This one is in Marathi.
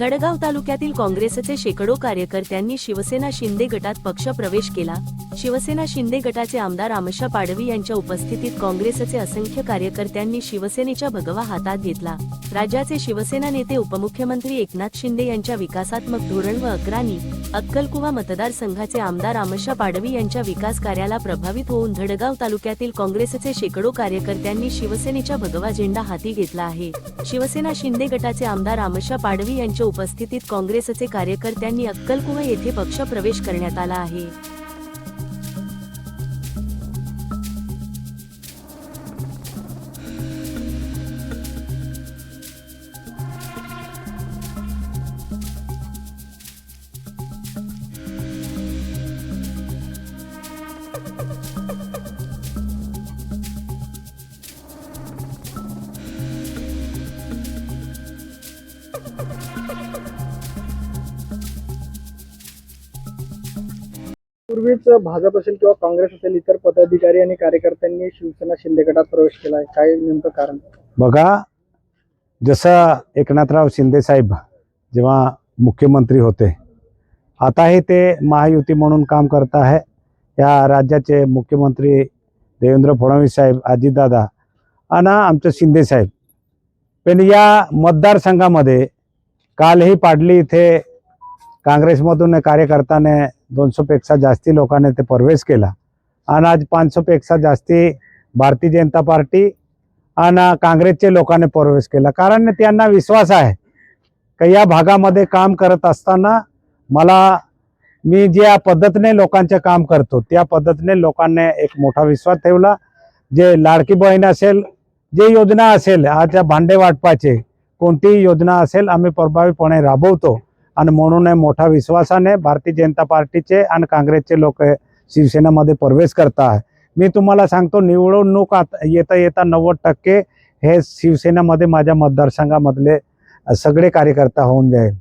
गडगाव तालुक्यातील काँग्रेसचे शेकडो कार्यकर्त्यांनी शिवसेना शिंदे गटात पक्ष प्रवेश केला. शिवसेना शिंदे गटाचे आमदार आमशा पाडवी यांच्या उपस्थितीत काँग्रेसचे असंख्य कार्यकर्त्यांनी शिवसेनेच्या भगवा हातात घेतला. राज्याचे शिवसेना नेते उपमुख्यमंत्री एकनाथ शिंदे यांच्या विकासात्मक धोरण व अग्राणी अक्कलकुवा मतदारसंघाचे आमदार आमशा पाडवी यांच्या विकास कार्याला प्रभावित होऊन धडगाव तालुक्यातील काँग्रेसचे शेकडो कार्यकर्त्यांनी शिवसेनेच्या भगवा झेंडा हाती घेतला आहे. शिवसेना शिंदे गटाचे आमदार आमशा पाडवी यांच्या उपस्थितीत काँग्रेसचे कार्यकर्त्यांनी अक्कलकुवा येथे पक्ष प्रवेश करण्यात आला आहे. पूर्वीच भाजप असेल किंवा काँग्रेस असेल इतर पदाधिकारी आणि कार्यकर्त्यांनी शिवसेना शिंदे गटात प्रवेश केला आहे काय नेमकं कारण? बघा जसं एकनाथराव शिंदे साहेब जेव्हा मुख्यमंत्री होते आता हे ते महायुती म्हणून काम करत आहे. या राज्याचे मुख्यमंत्री देवेंद्र फडणवीस साहेब अजितदादा आणि आमचे शिंदे साहेब. पण या मतदारसंघामध्ये कालही पाडली इथे काँग्रेसमधून कार्यकर्त्याने दोनशेपेक्षा जास्ती लोकांनी ते प्रवेश केला. आणि आज पाचशेपेक्षा जास्ती भारतीय जनता पार्टी आणि काँग्रेसचे लोकांनी प्रवेश केला. कारण त्यांना विश्वास आहे का या भागामध्ये काम करत असताना मला मी ज्या पद्धतीने लोकांचे काम करतो त्या पद्धतीने लोकांनी एक मोठा विश्वास ठेवला. जे लाडकी बहीण असेल जे योजना असेल आज भांडे वाटपाचे कोणतीही योजना असेल आम्ही प्रभावीपणे राबवतो. आणि म्हणून मोठा विश्वासाने भारतीय जनता पार्टीचे आणि काँग्रेसचे लोक शिवसेनेमध्ये प्रवेश करत आहे मी तुम्हाला सांगतो निवडणूक आता येता येता नव्वद टक्के हे शिवसेनेमध्ये माझ्या मतदारसंघामधले सगळे कार्यकर्ता होऊन जाईल.